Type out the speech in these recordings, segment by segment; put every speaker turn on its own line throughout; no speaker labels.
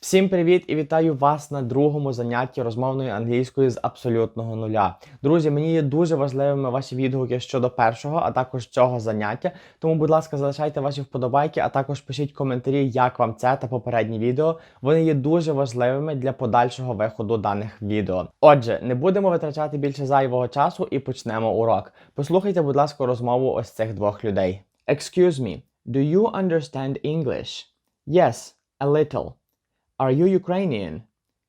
Всім привіт і вітаю вас на другому занятті розмовної англійської з абсолютного нуля. Друзі, мені є дуже важливими ваші відгуки щодо першого, а також цього заняття. Тому, будь ласка, залишайте ваші вподобайки, а також пишіть коментарі, як вам це та попередні відео. Вони є дуже важливими для подальшого виходу даних відео. Отже, не будемо витрачати більше зайвого часу і почнемо урок. Послухайте, будь ласка, розмову ось цих двох людей. Excuse me, do you understand English? Yes, a little. Are you Ukrainian?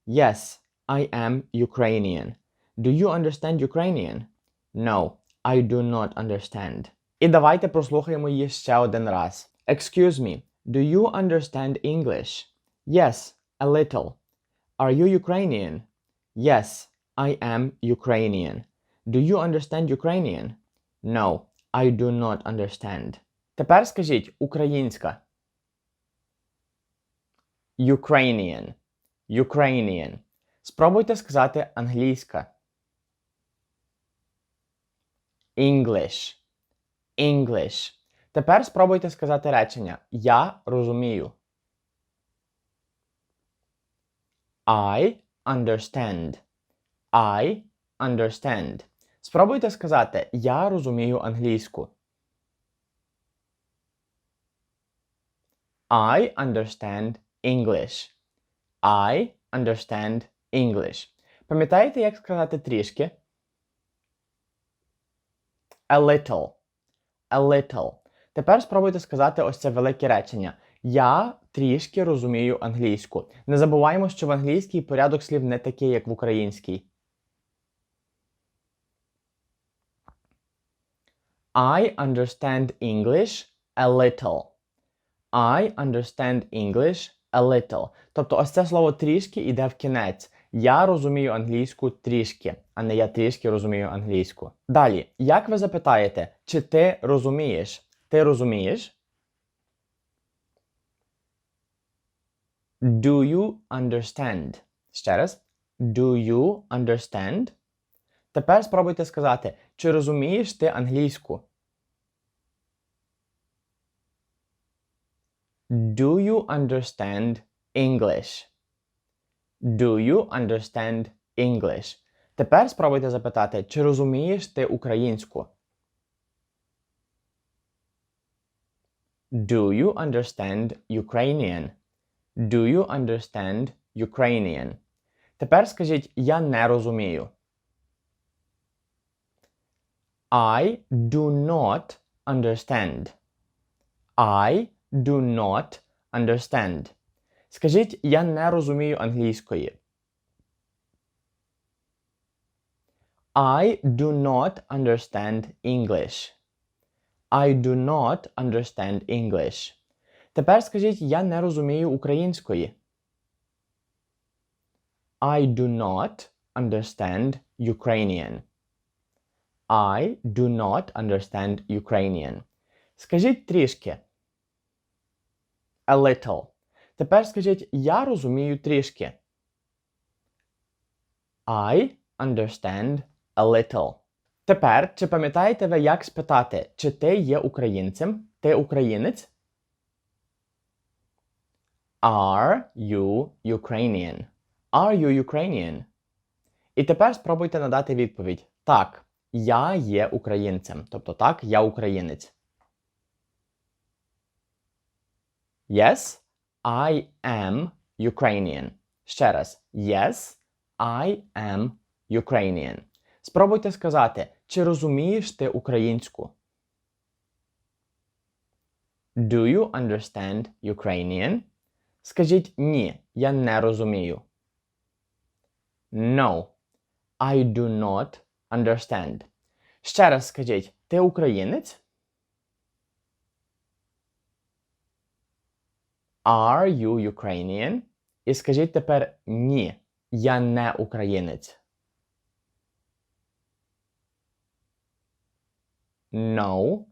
Yes, I am Ukrainian. Do you understand Ukrainian? No, I do not understand. І давайте прослухаємо її ще один раз. Excuse me, do you understand English? Yes, a little. Are you Ukrainian? Yes, I am Ukrainian. Do you understand Ukrainian? No, I do not understand. Тепер скажіть українська. Ukrainian. Ukrainian. Спробуйте сказати англійська. English. English. Тепер спробуйте сказати речення Я розумію. I understand. I understand. Спробуйте сказати Я розумію англійську. I understand English. I understand English. Пам'ятаєте, як сказати трішки? A little. A little. Тепер спробуйте сказати ось це велике речення. Я трішки розумію англійську. Не забуваємо, що в англійській порядок слів не такий, як в українській. I understand English a little. I understand English a little. Тобто ось це слово трішки йде в кінець. Я розумію англійську трішки, а не я трішки розумію англійську. Далі, як ви запитаєте, чи ти розумієш? Ти розумієш? Do you understand? Ще раз. Do you understand? Тепер спробуйте сказати, чи розумієш ти англійську? Do you understand English? Do you understand English? Тепер спробуйте запитати, чи розумієш ти українську? Do you understand Ukrainian? Do you understand Ukrainian? Тепер скажіть я не розумію. I do not understand. I do not understand. Скажіть, я не розумію англійської. I do not understand English. I do not understand English. Тепер скажіть, я не розумію української. I do not understand Ukrainian. I do not understand Ukrainian. Скажіть трішки. A little. Тепер скажіть, я розумію трішки. I understand a little. Тепер, чи пам'ятаєте ви, як спитати, чи ти є українцем? Ти українець? Are you Ukrainian? Are you Ukrainian? І тепер спробуйте надати відповідь. Так, я є українцем. Тобто так, я українець. Yes, I am Ukrainian. Ще раз. Yes, I am Ukrainian. Спробуйте сказати, чи розумієш ти українську? Do you understand Ukrainian? Скажіть ні, я не розумію. No, I do not understand. Ще раз скажіть, ти українець? Are you Ukrainian? І скажіть тепер ні, я не українець. No,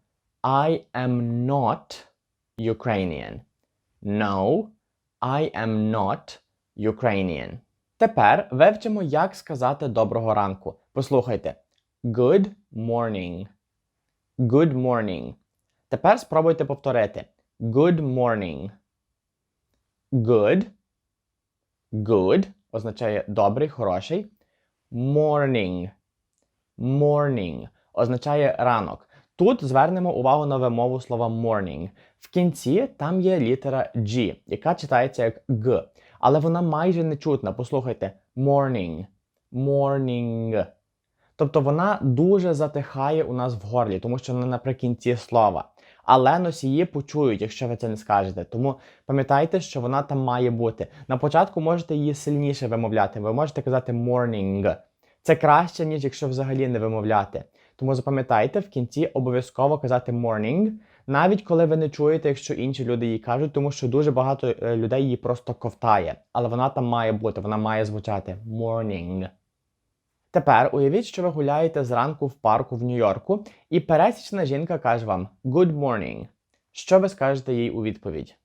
I am not Ukrainian. No, I am not Ukrainian. Тепер вивчимо, як сказати доброго ранку. Послухайте. Good morning. Good morning. Тепер спробуйте повторити. Good morning. Good Good означає добрий, хороший. Morning. Morning означає ранок. Тут звернемо увагу на вимову слова morning. В кінці там є літера G, яка читається як Г, але вона майже не чутна. Послухайте, morning. Morning. Тобто вона дуже затихає у нас в горлі, тому що вона наприкінці слова. Але носії почують, якщо ви це не скажете. Тому пам'ятайте, що вона там має бути. На початку можете її сильніше вимовляти. Ви можете казати morning. Це краще, ніж якщо взагалі не вимовляти. Тому запам'ятайте в кінці обов'язково казати morning, навіть коли ви не чуєте, якщо інші люди її кажуть, тому що дуже багато е, людей її просто ковтає. Але вона там має бути, вона має звучати morning. Тепер уявіть, що ви гуляєте зранку в парку в Нью-Йорку, і пересічна жінка каже вам Good morning. Що ви скажете їй у відповідь?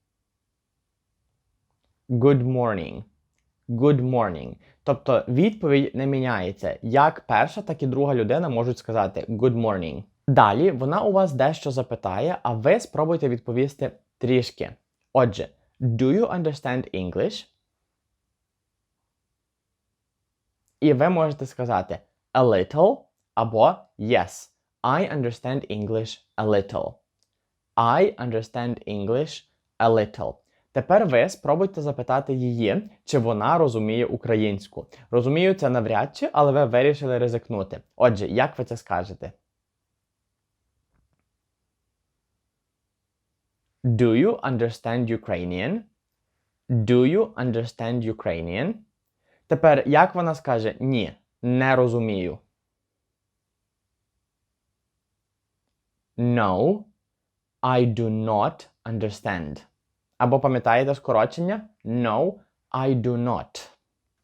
Good morning. Good morning. Тобто відповідь не міняється. Як перша, так і друга людина можуть сказати Good morning. Далі вона у вас дещо запитає, а ви спробуйте відповісти трішки. Отже, do you understand English? І ви можете сказати a little або yes. I understand English a little. I understand English a little. Тепер ви спробуйте запитати її, чи вона розуміє українську. Розумію це навряд чи, але ви вирішили ризикнути. Отже, як ви це скажете? Do you understand Ukrainian? Do you understand Ukrainian? Тепер, як вона скаже ні, не розумію. No, I do not understand. Або пам'ятаєте скорочення? No, I do not.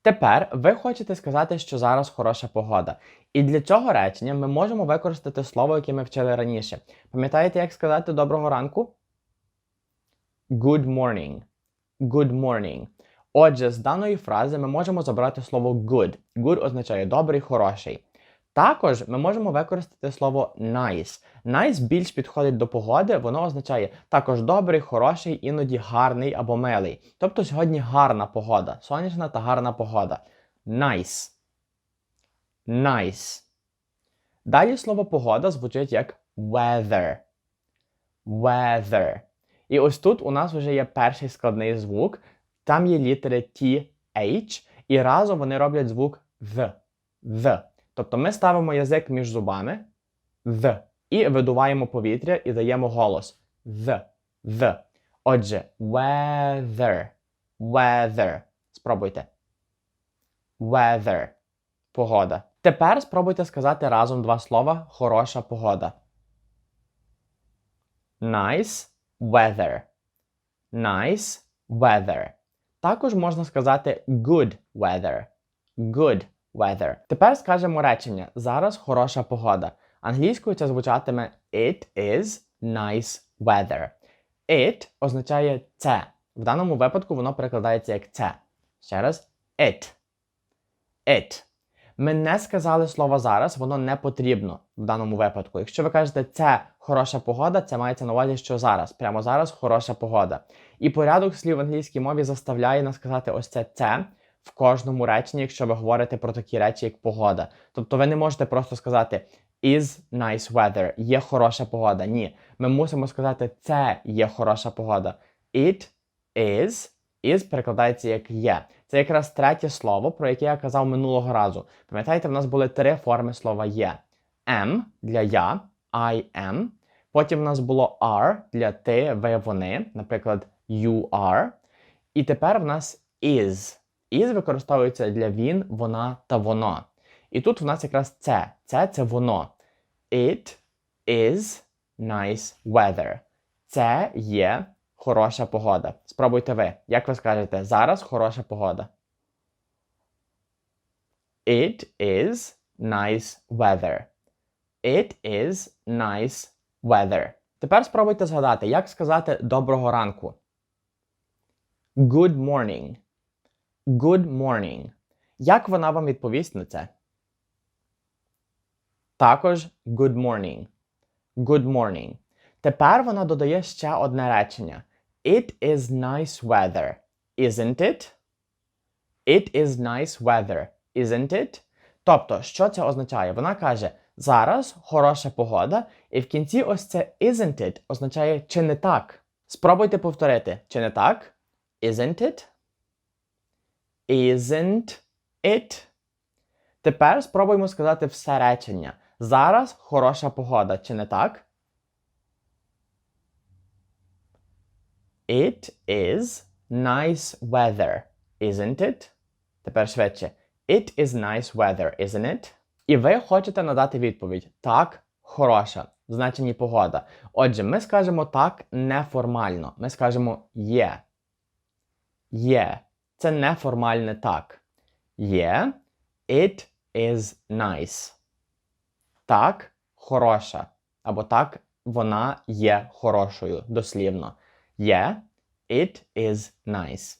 Тепер ви хочете сказати, що зараз хороша погода. І для цього речення ми можемо використати слово, яке ми вчили раніше. Пам'ятаєте, як сказати доброго ранку? Good morning. Good morning. Отже, з даної фрази ми можемо забрати слово good. Good означає добрий, хороший. Також ми можемо використати слово nice. Nice більш підходить до погоди, воно означає також добрий, хороший, іноді гарний або милий. Тобто сьогодні гарна погода, сонячна та гарна погода. Nice. Nice. Далі слово погода звучить як weather. Weather. І ось тут у нас вже є перший складний звук. Там є літери T, H, і разом вони роблять звук «th». «th». Тобто ми ставимо язик між зубами «th» і видуваємо повітря і даємо голос «th», «th». Отже, weather, weather. Спробуйте. Weather. Погода. Тепер спробуйте сказати разом два слова хороша погода. Nice weather. Nice weather. Також можна сказати good weather. Good weather. Тепер скажемо речення. Зараз хороша погода. Англійською це звучатиме It is nice weather. It означає це. В даному випадку воно перекладається як це. Ще раз. It. It. Ми не сказали слово зараз, воно не потрібно в даному випадку. Якщо ви кажете, це хороша погода, це мається на увазі, що зараз. Прямо зараз хороша погода. І порядок слів в англійській мові заставляє нас сказати ось це це в кожному реченні, якщо ви говорите про такі речі, як погода. Тобто ви не можете просто сказати is nice weather, є хороша погода. Ні. Ми мусимо сказати, це є хороша погода. It is, is перекладається як є. Це якраз третє слово, про яке я казав минулого разу. Пам'ятаєте, в нас були три форми слова є: am для я, I am. Потім в нас було are для ти, ви, вони, наприклад, you are. І тепер в нас is. Is використовується для він, вона та воно. І тут в нас якраз це. Це це воно. It is nice weather. Це є хороша погода. Спробуйте ви. Як ви скажете, зараз хороша погода. It is nice weather. It is nice weather. Тепер спробуйте згадати, як сказати доброго ранку. Good morning. Good morning. Як вона вам відповість на це? Також good morning. Good morning. Тепер вона додає ще одне речення. It is nice weather. Isn't it? It is nice weather, isn't it? Тобто, що це означає? Вона каже, зараз хороша погода, і в кінці ось це isn't it означає чи не так. Спробуйте повторити, чи не так? Isn't it? Isn't it? Тепер спробуємо сказати все речення. Зараз хороша погода, чи не так? It is nice weather, isn't it? Тепер швидше. It is nice weather, isn't it? І ви хочете надати відповідь так, хороша, в значенні погода. Отже, ми скажемо так неформально. Ми скажемо є. Є. Це неформальне так. Є. It is nice. Так, хороша. Або так, вона є хорошою. Дослівно. Є. It is nice.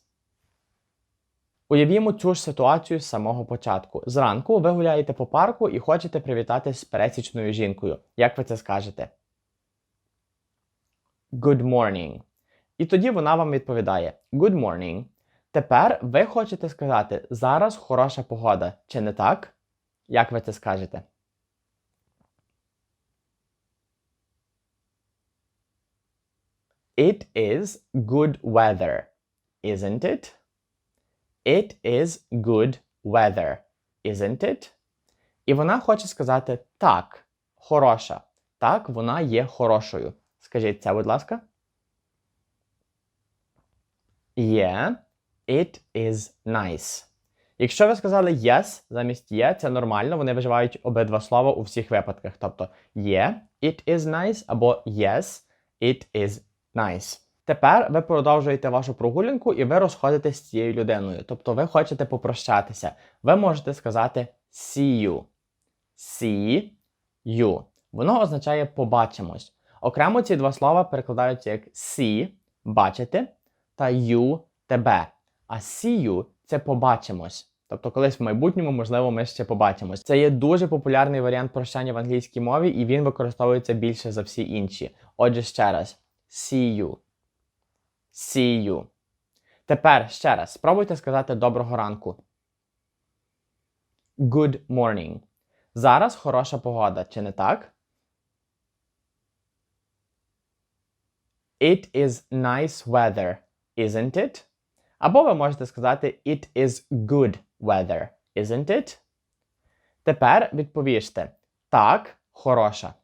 Уявімо цю ж ситуацію з самого початку. Зранку ви гуляєте по парку і хочете привітатись з пересічною жінкою. Як ви це скажете? Good morning. І тоді вона вам відповідає Good morning. Тепер ви хочете сказати зараз хороша погода. Чи не так? Як ви це скажете? It is good weather, isn't it? It is good weather, isn't it? І вона хоче сказати так, хороша. Так, вона є хорошою. Скажіть це, будь ласка. Yeah, it is nice. Якщо ви сказали yes замість є, це нормально, вони виживають обидва слова у всіх випадках. Тобто yeah, it is nice або yes, it is nice. Тепер ви продовжуєте вашу прогулянку і ви розходитесь з цією людиною. Тобто ви хочете попрощатися. Ви можете сказати see you. See you. Воно означає побачимось. Окремо ці два слова перекладаються як see бачити та you тебе. А see you – це побачимось. Тобто, колись в майбутньому, можливо, ми ще побачимось. Це є дуже популярний варіант прощання в англійській мові, і він використовується більше за всі інші. Отже, ще раз: see you. See you. Тепер ще раз спробуйте сказати доброго ранку. Good morning. Зараз хороша погода, чи не так? It is nice weather, isn't it? Або ви можете сказати It is good weather, isn't it? Тепер відповіжте Так, хороша.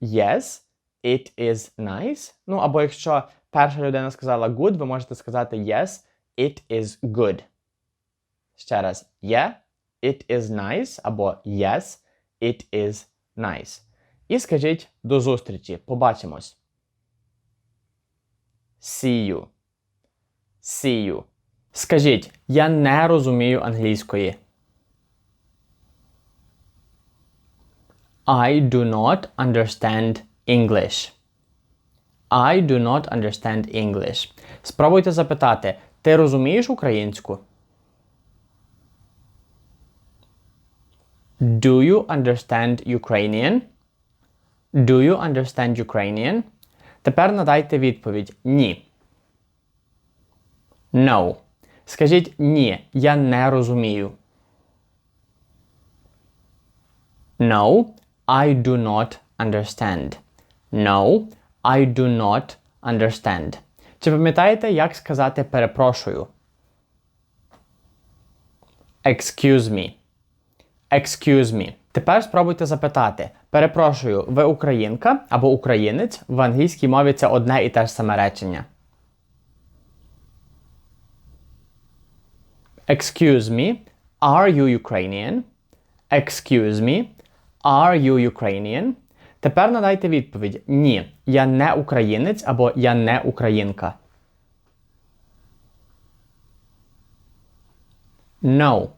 Yes, it is nice. Ну, або якщо перша людина сказала good, ви можете сказати Yes, it is good. Ще раз. Yeah, it is nice. Або Yes, it is nice. І скажіть до зустрічі. Побачимось. See you. See you. Скажіть, я не розумію англійської. I do not understand English. I do not understand English. Спробуйте запитати, ти розумієш українську? Do you understand Ukrainian? Do you understand Ukrainian? Тепер надайте відповідь Ні. No. Скажіть ні, я не розумію. No, I do not understand. No, I do not understand. Чи пам'ятаєте, як сказати перепрошую? Excuse me. Excuse me. Тепер спробуйте запитати. Перепрошую, ви українка або українець? В англійській мові це одне і те ж саме речення. Excuse me, are you Ukrainian? Excuse me, are you Ukrainian? Тепер надайте відповідь: Ні, я не українець або я не українка. No,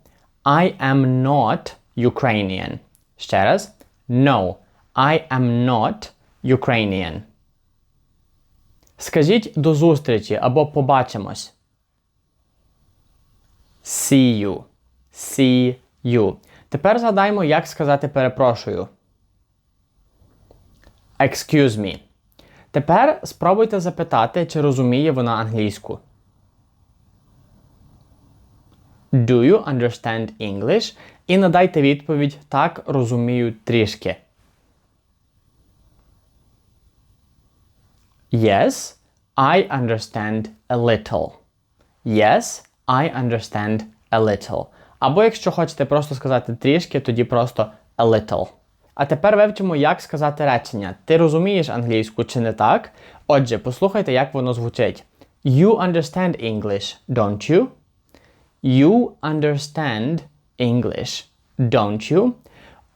I am not Ukrainian. Ще раз. No, I am not Ukrainian. Скажіть до зустрічі або побачимось. See you. See you. Тепер згадаймо, як сказати перепрошую. Excuse me. Тепер спробуйте запитати, чи розуміє вона англійську. Do you understand English? І надайте відповідь так, розумію трішки. Yes, I understand a little. Yes, I understand a little. Або якщо хочете просто сказати трішки, тоді просто a little. А тепер вивчимо, як сказати речення. Ти розумієш англійську чи не так? Отже, послухайте, як воно звучить. You understand English, don't you? You understand English, don't you?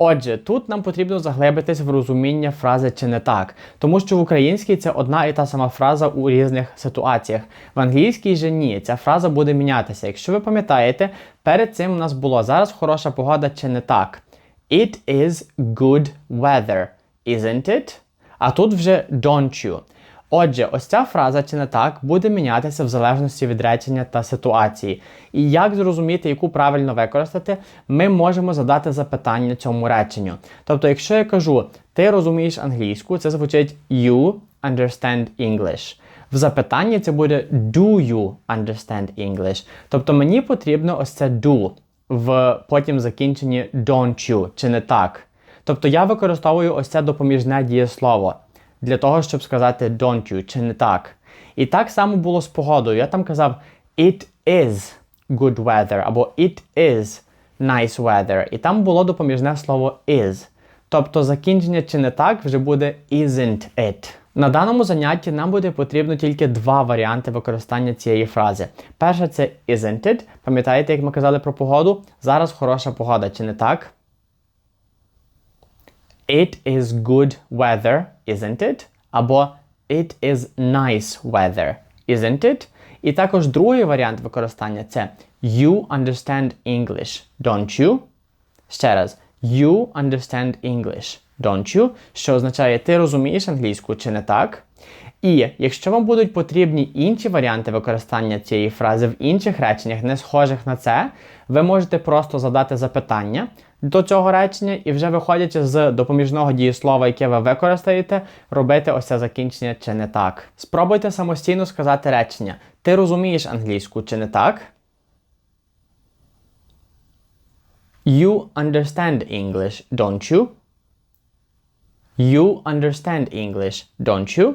Отже, тут нам потрібно заглибитись в розуміння фрази чи не так, тому що в українській це одна і та сама фраза у різних ситуаціях. В англійській же ні, ця фраза буде мінятися. Якщо ви пам'ятаєте, перед цим у нас було зараз хороша погода чи не так. It is good weather, isn't it? А тут вже don't you. Отже, ось ця фраза чи не так буде мінятися в залежності від речення та ситуації. І як зрозуміти, яку правильно використати, ми можемо задати запитання цьому реченню. Тобто, якщо я кажу, ти розумієш англійську, це звучить you understand English. В запитанні це буде do you understand English. Тобто мені потрібно ось це do в потім закінченні don't you, чи не так. Тобто я використовую ось це допоміжне дієслово для того, щоб сказати don't you, чи не так. І так само було з погодою. Я там казав it is good weather або it is nice weather. І там було допоміжне слово is. Тобто закінчення чи не так вже буде isn't it. На даному занятті нам буде потрібно тільки два варіанти використання цієї фрази. Перша це isn't it. Пам'ятаєте, як ми казали про погоду? Зараз хороша погода, чи не так? It is good weather, isn't it? Або It is nice weather, isn't it? І також другий варіант використання це You understand English, don't you? Ще раз. You understand English, don't you? Що означає, ти розумієш англійську чи не так? І якщо вам будуть потрібні інші варіанти використання цієї фрази в інших реченнях, не схожих на це, ви можете просто задати запитання до цього речення і вже виходячи з допоміжного дієслова, яке ви використаєте, робити ось це закінчення чи не так. Спробуйте самостійно сказати речення. Ти розумієш англійську чи не так? You understand English, don't you? You understand English, don't you?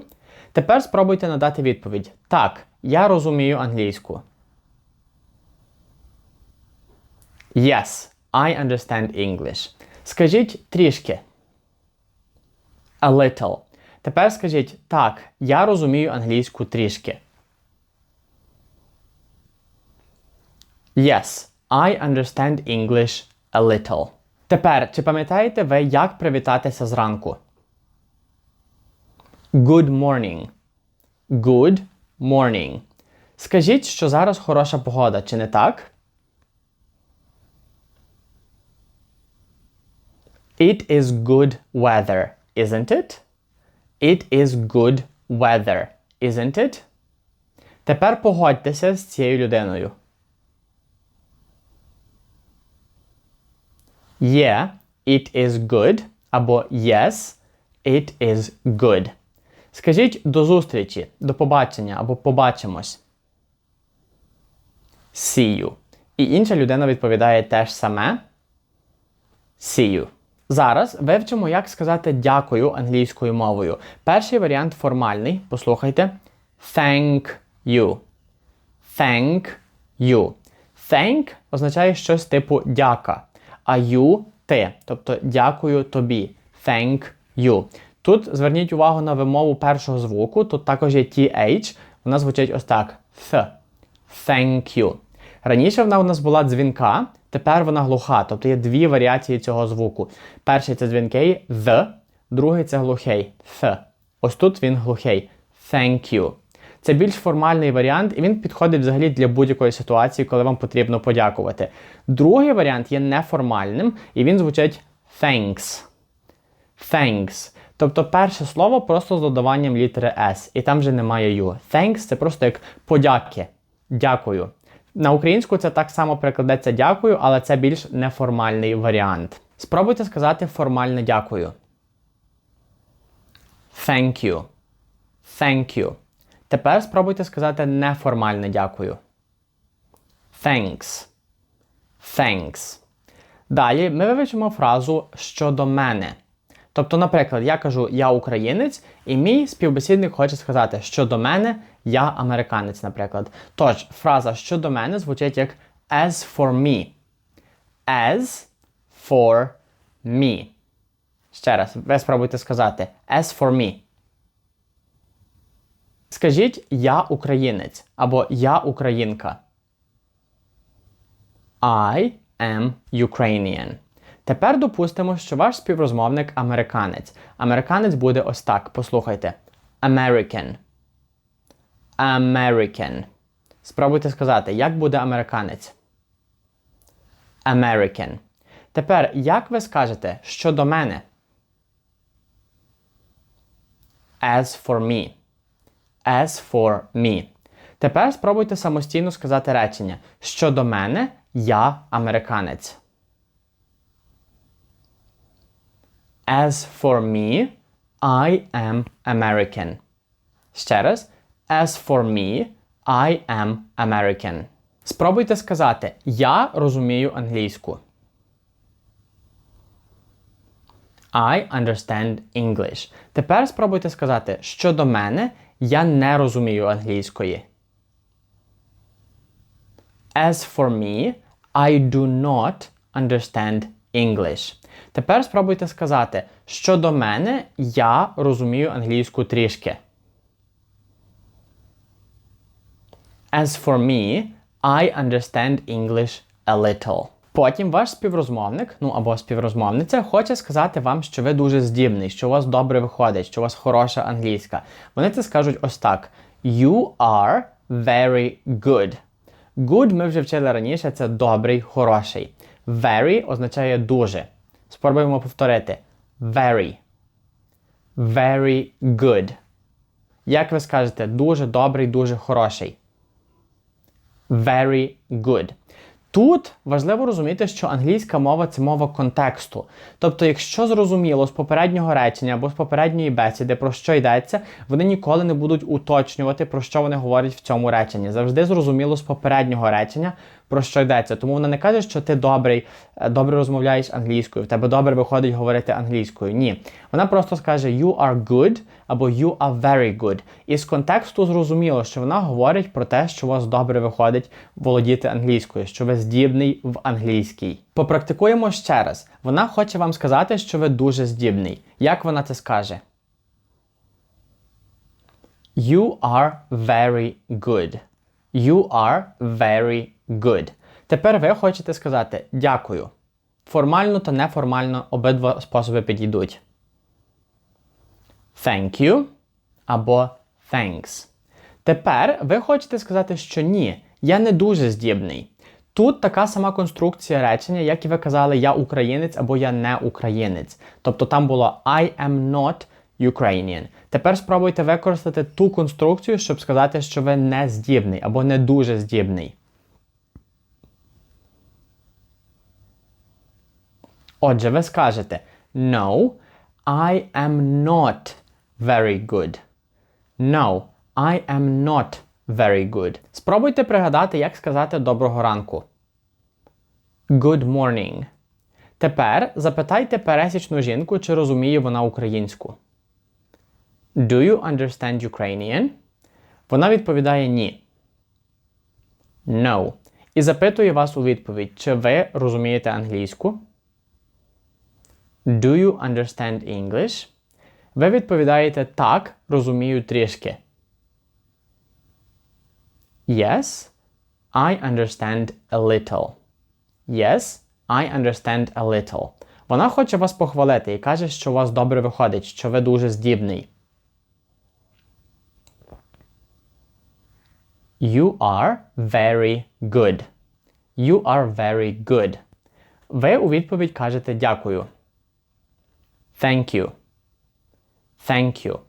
Тепер спробуйте надати відповідь. Так, я розумію англійську. Yes, I understand English. Скажіть трішки. A little. Тепер скажіть так, я розумію англійську трішки. Yes, I understand English a little. Тепер, чи пам'ятаєте ви, як привітатися зранку? Good morning. Good morning. Скажіть, що зараз хороша погода, чи не так? It is good weather, isn't it? It is good weather, isn't it? Тепер погодьтеся з цією людиною. Yeah, it is good. Або Yes, it is good. Скажіть до зустрічі, до побачення або побачимось. See you. І інша людина відповідає теж саме. See you. Зараз вивчимо, як сказати дякую англійською мовою. Перший варіант формальний. Послухайте. Thank you. Thank you. Thank означає щось типу дяка. А you ти. Тобто дякую тобі. Thank you. Тут зверніть увагу на вимову першого звуку. Тут також є TH. Вона звучить ось так. Th. Thank you. Раніше вона у нас була дзвінка, тепер вона глуха. Тобто є дві варіації цього звуку. Перший це дзвінкий the, другий це глухий th. Ось тут він глухий. Thank you. Це більш формальний варіант, і він підходить взагалі для будь-якої ситуації, коли вам потрібно подякувати. Другий варіант є неформальним, і він звучить thanks. Thanks. Тобто перше слово просто з додаванням літери S, і там вже немає you. Thanks це просто як подяки. Дякую. На українську це так само перекладеться дякую, але це більш неформальний варіант. Спробуйте сказати формальне дякую. Thank you. Thank you. Тепер спробуйте сказати неформальне дякую. Thanks. Thanks. Далі ми вивчимо фразу щодо мене. Тобто, наприклад, я кажу я українець, і мій співбесідник хоче сказати щодо мене, я американець, наприклад. Тож, фраза щодо мене звучить як as for me. As for me. Ще раз, ви спробуйте сказати as for me. Скажіть я українець або я українка. I am Ukrainian. Тепер допустимо, що ваш співрозмовник американець. Американець буде ось так. Послухайте. American. American. Спробуйте сказати, як буде американець. American. Тепер, як ви скажете щодо мене? As for me. As for me. Тепер спробуйте самостійно сказати речення. Щодо мене, я американець. As for me, I am American. Ще раз. As for me, I am American. Спробуйте сказати Я розумію англійську. I understand English. Тепер спробуйте сказати щодо мене я не розумію англійської. As for me, I do not understand English. Тепер спробуйте сказати, щодо мене я розумію англійську трішки. As for me, I understand English a little. Потім ваш співрозмовник, ну або співрозмовниця, хоче сказати вам, що ви дуже здібний, що у вас добре виходить, що у вас хороша англійська. Вони це скажуть ось так: You are very good. Good ми вже вчили раніше, це добрий, хороший. Very означає дуже. Спробуємо повторити. Very. Very good. Як ви скажете, дуже добрий, дуже хороший. Very good. Тут важливо розуміти, що англійська мова це мова контексту. Тобто, якщо зрозуміло з попереднього речення або з попередньої бесіди, про що йдеться, вони ніколи не будуть уточнювати, про що вони говорять в цьому реченні. Завжди зрозуміло з попереднього речення, про що йдеться. Тому вона не каже, що ти добрий, е, добре розмовляєш англійською, в тебе добре виходить говорити англійською. Ні. Вона просто скаже you are good або you are very good. І з контексту зрозуміло, що вона говорить про те, що у вас добре виходить володіти англійською, що ви здібний в англійській. Попрактикуємо ще раз. Вона хоче вам сказати, що ви дуже здібний. Як вона це скаже? You are very good. You are very good. Тепер ви хочете сказати дякую. Формально та неформально обидва способи підійдуть. Thank you або thanks. Тепер ви хочете сказати, що ні, я не дуже здібний. Тут така сама конструкція речення, як і ви казали, я українець або я не українець. Тобто там було I am not Ukrainian. Тепер спробуйте використати ту конструкцію, щоб сказати, що ви не здібний або не дуже здібний. Отже, ви скажете No, I am not very good. No, I am not very good. Спробуйте пригадати, як сказати доброго ранку. Good morning. Тепер запитайте пересічну жінку, чи розуміє вона українську. Do you understand Ukrainian? Вона відповідає ні. No. І запитує вас у відповідь, чи ви розумієте англійську? Do you understand English? Ви відповідаєте так, розумію трішки. Yes, I understand a little. Yes, I understand a little. Вона хоче вас похвалити і каже, що у вас добре виходить, що ви дуже здібний. You are very good. You are very good. Ви у відповідь кажете дякую. Thank you. Thank you.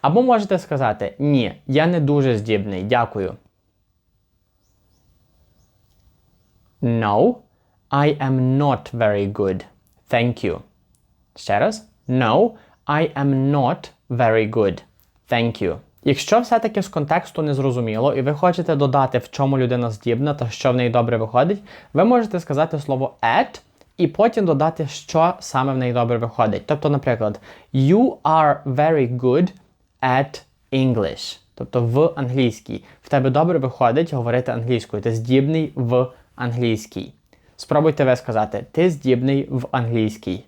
Або можете сказати Ні, я не дуже здібний. Дякую. No, I am not very good. Thank you. Ще раз. No, I am not very good. Thank you.
Якщо все-таки з контексту не зрозуміло, і ви хочете додати, в чому людина здібна та що в неї добре виходить, ви можете сказати слово at і потім додати, що саме в неї добре виходить. Тобто, наприклад, you are very good at English. Тобто в англійській. В тебе добре виходить говорити англійською. Ти здібний в англійській. Спробуйте ви сказати, ти здібний в англійській.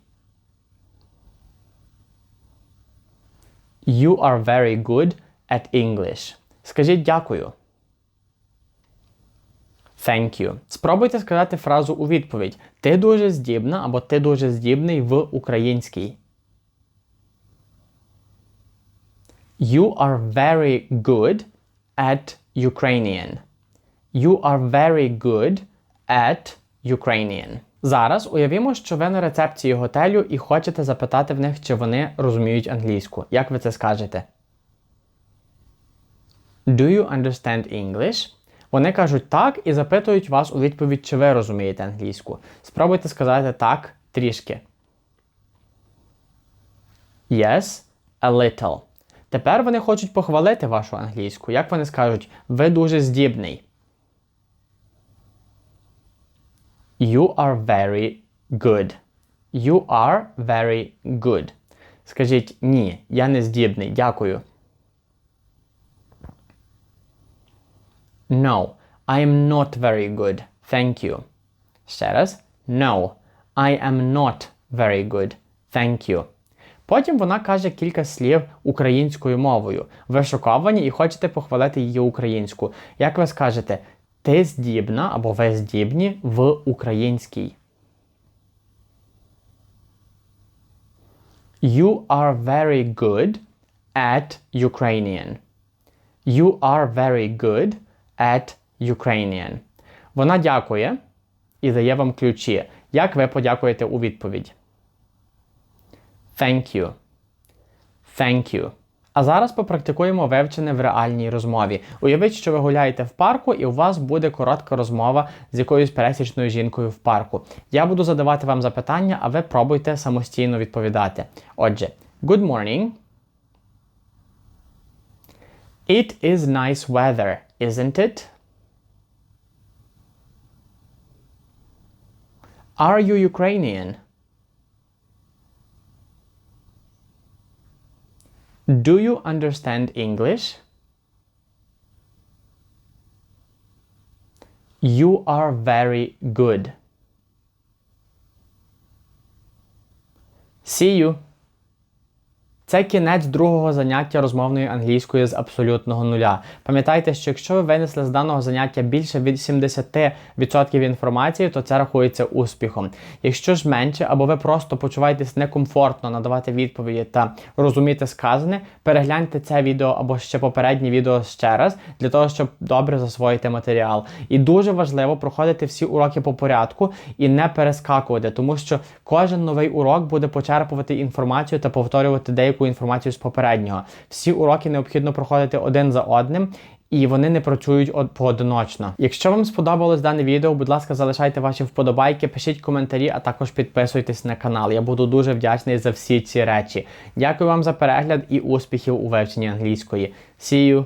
You are very good at English. Скажіть дякую. Thank you. Спробуйте сказати фразу у відповідь. Ти дуже здібна або ти дуже здібний в українській. You are very good at Ukrainian. You are very good at Ukrainian. Зараз уявімо, що ви на рецепції готелю і хочете запитати в них, чи вони розуміють англійську. Як ви це скажете? Do you understand English? Вони кажуть так і запитують вас у відповідь, чи ви розумієте англійську. Спробуйте сказати так трішки. Yes, a little. Тепер вони хочуть похвалити вашу англійську. Як вони скажуть, ви дуже здібний. You are very good. You are very good. Скажіть ні, я не здібний. Дякую. No, I am not very good. Thank you. Ще раз. No, I am not very good. Thank you. Потім вона каже кілька слів українською мовою. Ви шоковані і хочете похвалити її українську. Як ви скажете, ти здібна або ви здібні в українській? You are very good at Ukrainian. You are very good at Ukrainian. Вона дякує і дає вам ключі. Як ви подякуєте у відповідь? Thank you. Thank you. А зараз попрактикуємо вивчене в реальній розмові. Уявіть, що ви гуляєте в парку, і у вас буде коротка розмова з якоюсь пересічною жінкою в парку. Я буду задавати вам запитання, а ви пробуйте самостійно відповідати. Отже, good morning. It is nice weather, isn't it? Are you Ukrainian? Do you understand English? You are very good. See you. Це кінець другого заняття розмовної англійської з абсолютного нуля. Пам'ятайте, що якщо ви винесли з даного заняття більше від 70% інформації, то це рахується успіхом. Якщо ж менше, або ви просто почуваєтесь некомфортно надавати відповіді та розуміти сказане, перегляньте це відео або ще попереднє відео ще раз, для того, щоб добре засвоїти матеріал. І дуже важливо проходити всі уроки по порядку і не перескакувати, тому що кожен новий урок буде почерпувати інформацію та повторювати деяку інформацію з попереднього. Всі уроки необхідно проходити один за одним. І вони не працюють од- поодиночно. Якщо вам сподобалось дане відео, будь ласка, залишайте ваші вподобайки, пишіть коментарі, а також підписуйтесь на канал. Я буду дуже вдячний за всі ці речі. Дякую вам за перегляд і успіхів у вивченні англійської. See you!